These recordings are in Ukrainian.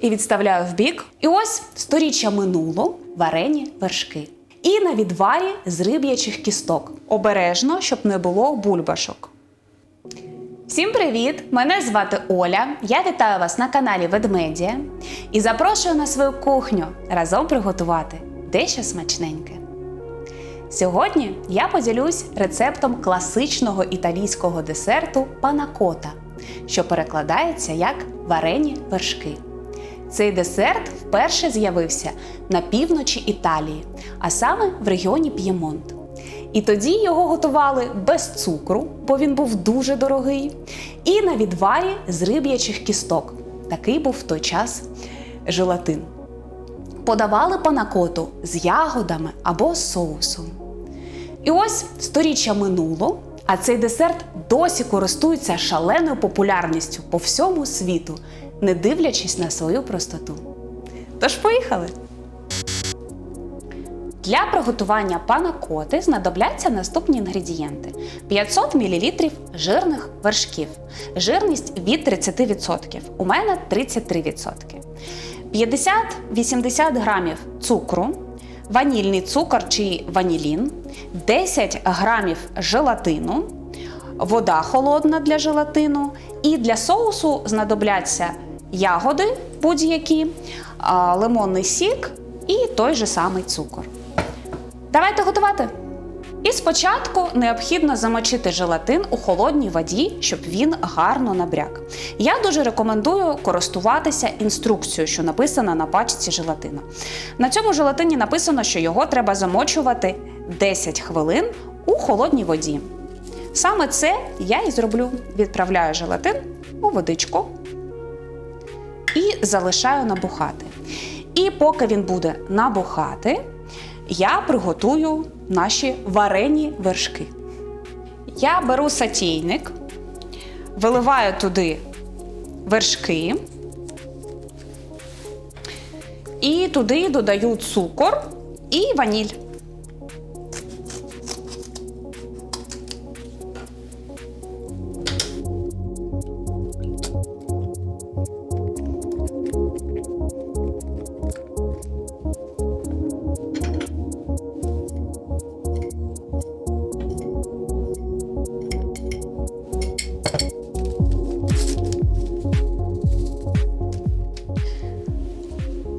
і відставляю в бік. І ось сторіччя минуло варені вершки. І на відварі з риб'ячих кісток. Обережно, щоб не було бульбашок. Всім привіт! Мене звати Оля. Я вітаю вас на каналі Ведмедія і запрошую на свою кухню разом приготувати дещо смачненьке. Сьогодні я поділюсь рецептом класичного італійського десерту панакота, що перекладається як варені вершки. Цей десерт вперше з'явився на півночі Італії, а саме в регіоні П'ємонт. І тоді його готували без цукру, бо він був дуже дорогий, і на відварі з риб'ячих кісток. Такий був в той час желатин. Подавали панакоту з ягодами або соусом. І ось сторіччя минуло, а цей десерт досі користується шаленою популярністю по всьому світу, не дивлячись на свою простоту. Тож поїхали! Для приготування панакоти знадобляться наступні інгредієнти: 500 мл жирних вершків, жирність від 30%. У мене 33%. 50-80 грамів цукру, ванільний цукор чи ванілін, 10 грамів желатину, вода холодна для желатину, і для соусу знадобляться ягоди будь-які, лимонний сік і той же самий цукор. Давайте готувати. І спочатку необхідно замочити желатин у холодній воді, щоб він гарно набряк. Я дуже рекомендую користуватися інструкцією, що написана на пачці желатина. На цьому желатині написано, що його треба замочувати 10 хвилин у холодній воді. Саме це я і зроблю. Відправляю желатин у водичку і залишаю набухати. І поки він буде набухати, я приготую наші варені вершки. Я беру сатійник, виливаю туди вершки і туди додаю цукор і ваніль.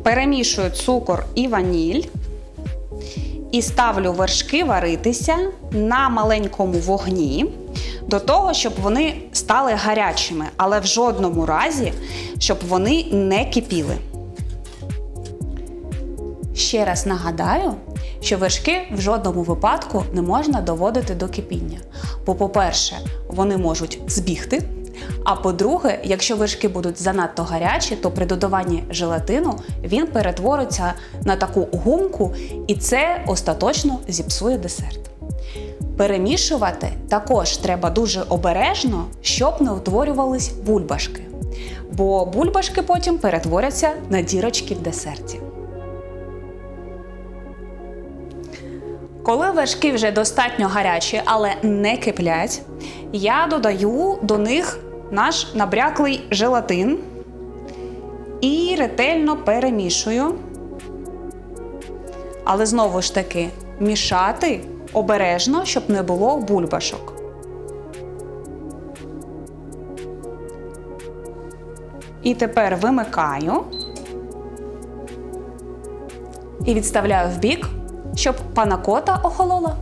Перемішую цукор і ваніль і ставлю вершки варитися на маленькому вогні до того, щоб вони стали гарячими, але в жодному разі, щоб вони не кипіли. Ще раз нагадаю, що вершки в жодному випадку не можна доводити до кипіння. Бо, по-перше, вони можуть збігти. А по-друге, якщо вершки будуть занадто гарячі, то при додаванні желатину він перетвориться на таку гумку, і це остаточно зіпсує десерт. Перемішувати також треба дуже обережно, щоб не утворювались бульбашки. Бо бульбашки потім перетворяться на дірочки в десерті. Коли вершки вже достатньо гарячі, але не киплять, я додаю до них наш набряклий желатин і ретельно перемішую. Але знову ж таки мішати обережно, щоб не було бульбашок. І тепер вимикаю і відставляю в бік, щоб панакота охолола.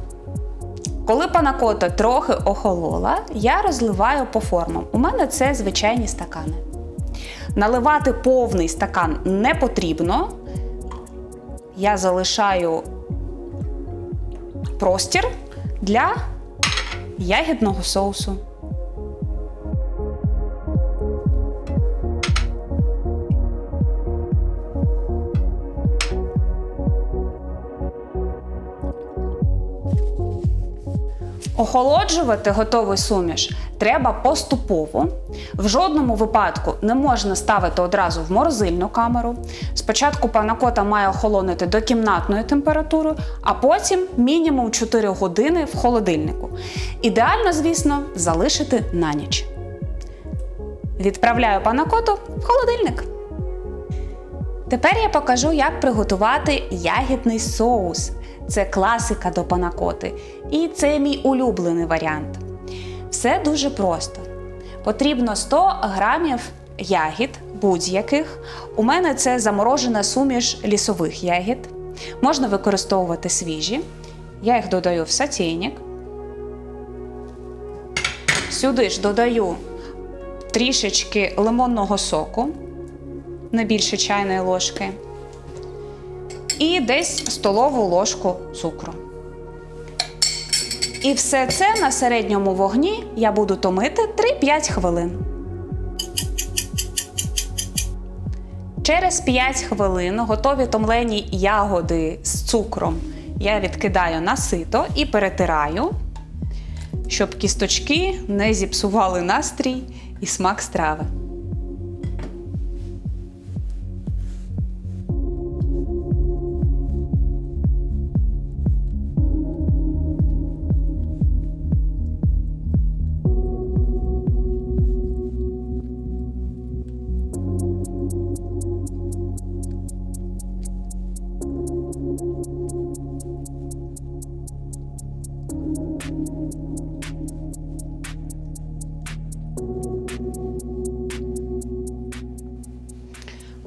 Коли панакота трохи охолола, я розливаю по формам. У мене це звичайні стакани. Наливати повний стакан не потрібно. Я залишаю простір для ягідного соусу. Охолоджувати готовий суміш треба поступово. В жодному випадку не можна ставити одразу в морозильну камеру. Спочатку панакота має охолонути до кімнатної температури, а потім мінімум 4 години в холодильнику. Ідеально, звісно, залишити на ніч. Відправляю панакоту в холодильник. Тепер я покажу, як приготувати ягідний соус. Це класика до панакоти. І це мій улюблений варіант. Все дуже просто. Потрібно 100 грамів ягід будь-яких. У мене це заморожена суміш лісових ягід. Можна використовувати свіжі. Я їх додаю в сотейник. Сюди ж додаю трішечки лимонного соку, не більше чайної ложки, і десь столову ложку цукру. І все це на середньому вогні я буду томити 3-5 хвилин. Через 5 хвилин готові томлені ягоди з цукром я відкидаю на сито і перетираю, щоб кісточки не зіпсували настрій і смак страви.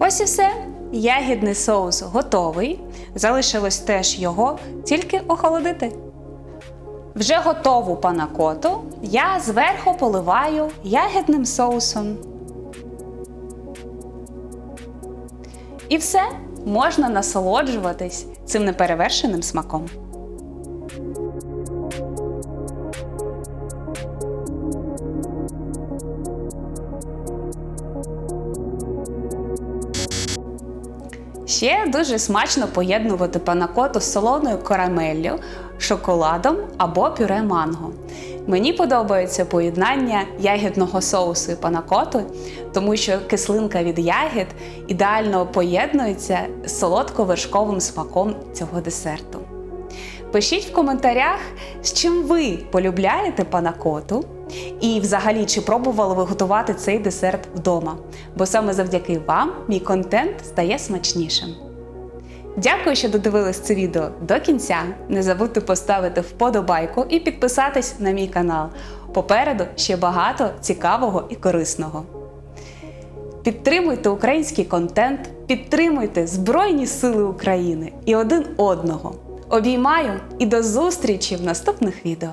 Ось і все. Ягідний соус готовий. Залишилось теж його тільки охолодити. Вже готову панакоту я зверху поливаю ягідним соусом. І все, можна насолоджуватись цим неперевершеним смаком. Ще дуже смачно поєднувати панакоту з солоною карамеллю, шоколадом або пюре манго. Мені подобається поєднання ягідного соусу і панакоту, тому що кислинка від ягід ідеально поєднується з солодко-вершковим смаком цього десерту. Пишіть в коментарях, з чим ви полюбляєте панакоту, і взагалі чи пробували ви готувати цей десерт вдома, бо саме завдяки вам мій контент стає смачнішим. Дякую, що додивились це відео до кінця. Не забудьте поставити вподобайку і підписатись на мій канал. Попереду ще багато цікавого і корисного. Підтримуйте український контент, підтримуйте Збройні Сили України і один одного. Обіймаю і до зустрічі в наступних відео.